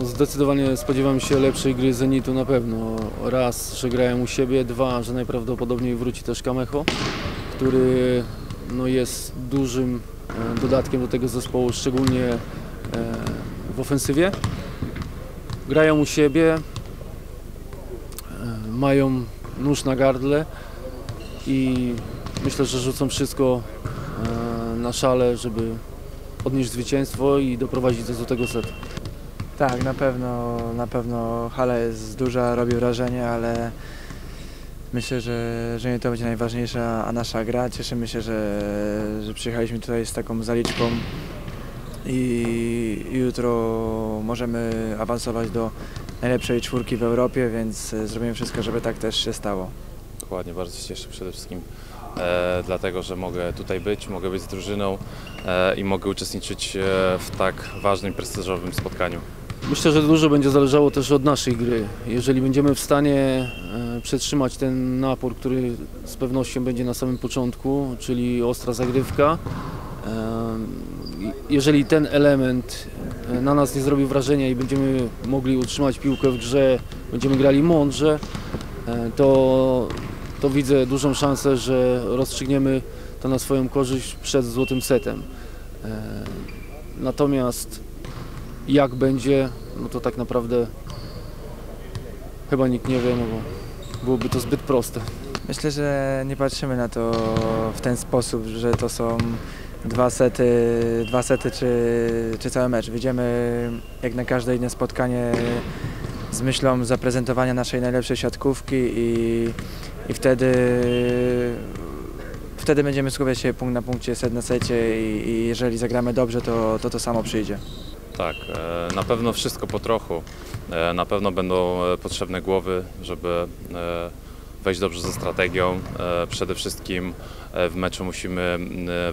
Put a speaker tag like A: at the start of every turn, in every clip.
A: No zdecydowanie spodziewam się lepszej gry Zenitu na pewno. Raz, że grają u siebie, dwa, że najprawdopodobniej wróci też Kamecho, który no, jest dużym e, dodatkiem do tego zespołu, szczególnie e, w ofensywie. Grają u siebie, e, mają nóż na gardle i myślę, że rzucą wszystko na szale, żeby odnieść zwycięstwo i doprowadzić do złotego setu.
B: Tak, na pewno, na pewno hala jest duża, robi wrażenie, ale myślę, że, że nie to będzie najważniejsza, a nasza gra. Cieszymy się, że, że przyjechaliśmy tutaj z taką zaliczką i jutro możemy awansować do najlepszej czwórki w Europie, więc e, zrobimy wszystko, żeby tak też się stało.
C: Dokładnie, bardzo się cieszę przede wszystkim e, dlatego, że mogę tutaj być, mogę być z drużyną e, i mogę uczestniczyć e, w tak ważnym, prestiżowym spotkaniu.
A: Myślę, że dużo będzie zależało też od naszej gry. Jeżeli będziemy w stanie e, przetrzymać ten napór, który z pewnością będzie na samym początku, czyli ostra zagrywka, e, jeżeli ten element e, na nas nie zrobi wrażenia i będziemy mogli utrzymać piłkę w grze, będziemy grali mądrze, to, to widzę dużą szansę, że rozstrzygniemy to na swoją korzyść przed złotym setem. Natomiast jak będzie, no to tak naprawdę chyba nikt nie wie, no bo byłoby to zbyt proste.
B: Myślę, że nie patrzymy na to w ten sposób, że to są dwa sety, dwa sety czy, czy cały mecz. Wyjdziemy jak na każde inne spotkanie z myślą zaprezentowania naszej najlepszej siatkówki i, i wtedy, wtedy będziemy skupiać się punkt na punkcie, set na secie i, i jeżeli zagramy dobrze, to, to to samo przyjdzie.
C: Tak, e, na pewno wszystko po trochu. E, Na pewno będą e, potrzebne głowy, żeby wejść dobrze ze strategią. Przede wszystkim w meczu musimy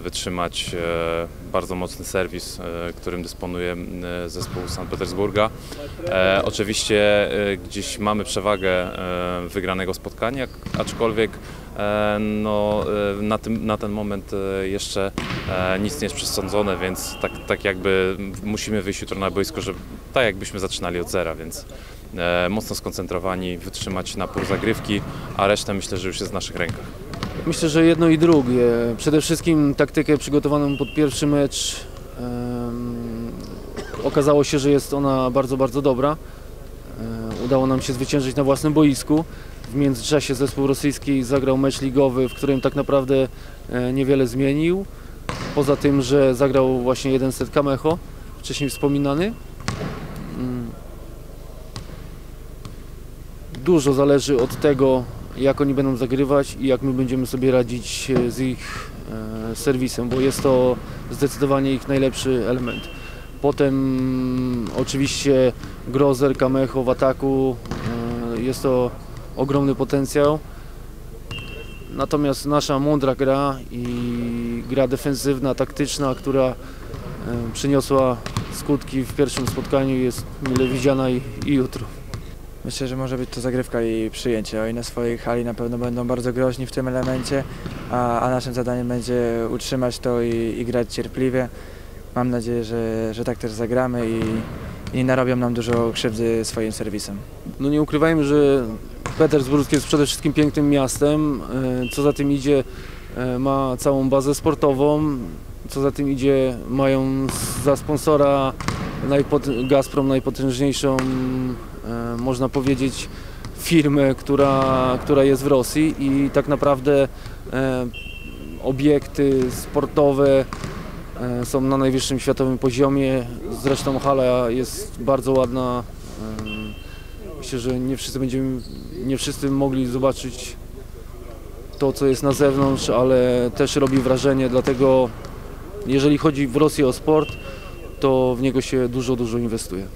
C: wytrzymać bardzo mocny serwis, którym dysponuje zespół St. Petersburga. Oczywiście gdzieś mamy przewagę wygranego spotkania, aczkolwiek no, e, na, tym, na ten moment e, jeszcze e, nic nie jest przesądzone, więc tak, tak jakby musimy wyjść jutro na boisko, żeby tak jakbyśmy zaczynali od zera, więc e, mocno skoncentrowani, wytrzymać napór zagrywki, a resztę myślę, że już jest w naszych rękach.
A: Myślę, że jedno i drugie. Przede wszystkim taktykę przygotowaną pod pierwszy mecz okazało się, że jest ona bardzo, bardzo dobra. Udało nam się zwyciężyć na własnym boisku. W międzyczasie zespół rosyjski zagrał mecz ligowy, w którym tak naprawdę e, niewiele zmienił. Poza tym, że zagrał właśnie jeden set Kamecho, wcześniej wspominany. Mm. Dużo zależy od tego, jak oni będą zagrywać i jak my będziemy sobie radzić e, z ich e, serwisem, bo jest to zdecydowanie ich najlepszy element. Potem oczywiście Grozer, Kamecho w ataku, e, jest to ogromny potencjał. Natomiast nasza mądra gra i gra defensywna, taktyczna, która e, przyniosła skutki w pierwszym spotkaniu jest mile widziana i, i jutro.
B: Myślę, że może być to zagrywka i przyjęcie. Oni na swojej hali na pewno będą bardzo groźni w tym elemencie, a, a naszym zadaniem będzie utrzymać to i, i grać cierpliwie. Mam nadzieję, że, że tak też zagramy i, i narobią nam dużo krzywdy swoim serwisem.
A: No nie ukrywajmy, że Petersburg jest przede wszystkim pięknym miastem. e, Co za tym idzie, e, ma całą bazę sportową. Co za tym idzie, mają za sponsora Gazprom najpotężniejszą, e, można powiedzieć, firmę, która, która jest w Rosji i tak naprawdę obiekty sportowe są na najwyższym światowym poziomie. Zresztą hala jest bardzo ładna. e, Myślę, że nie wszyscy będziemy, nie wszyscy mogli zobaczyć to, co jest na zewnątrz, ale też robi wrażenie, dlatego jeżeli chodzi w Rosji o sport, to w niego się dużo, dużo inwestuje.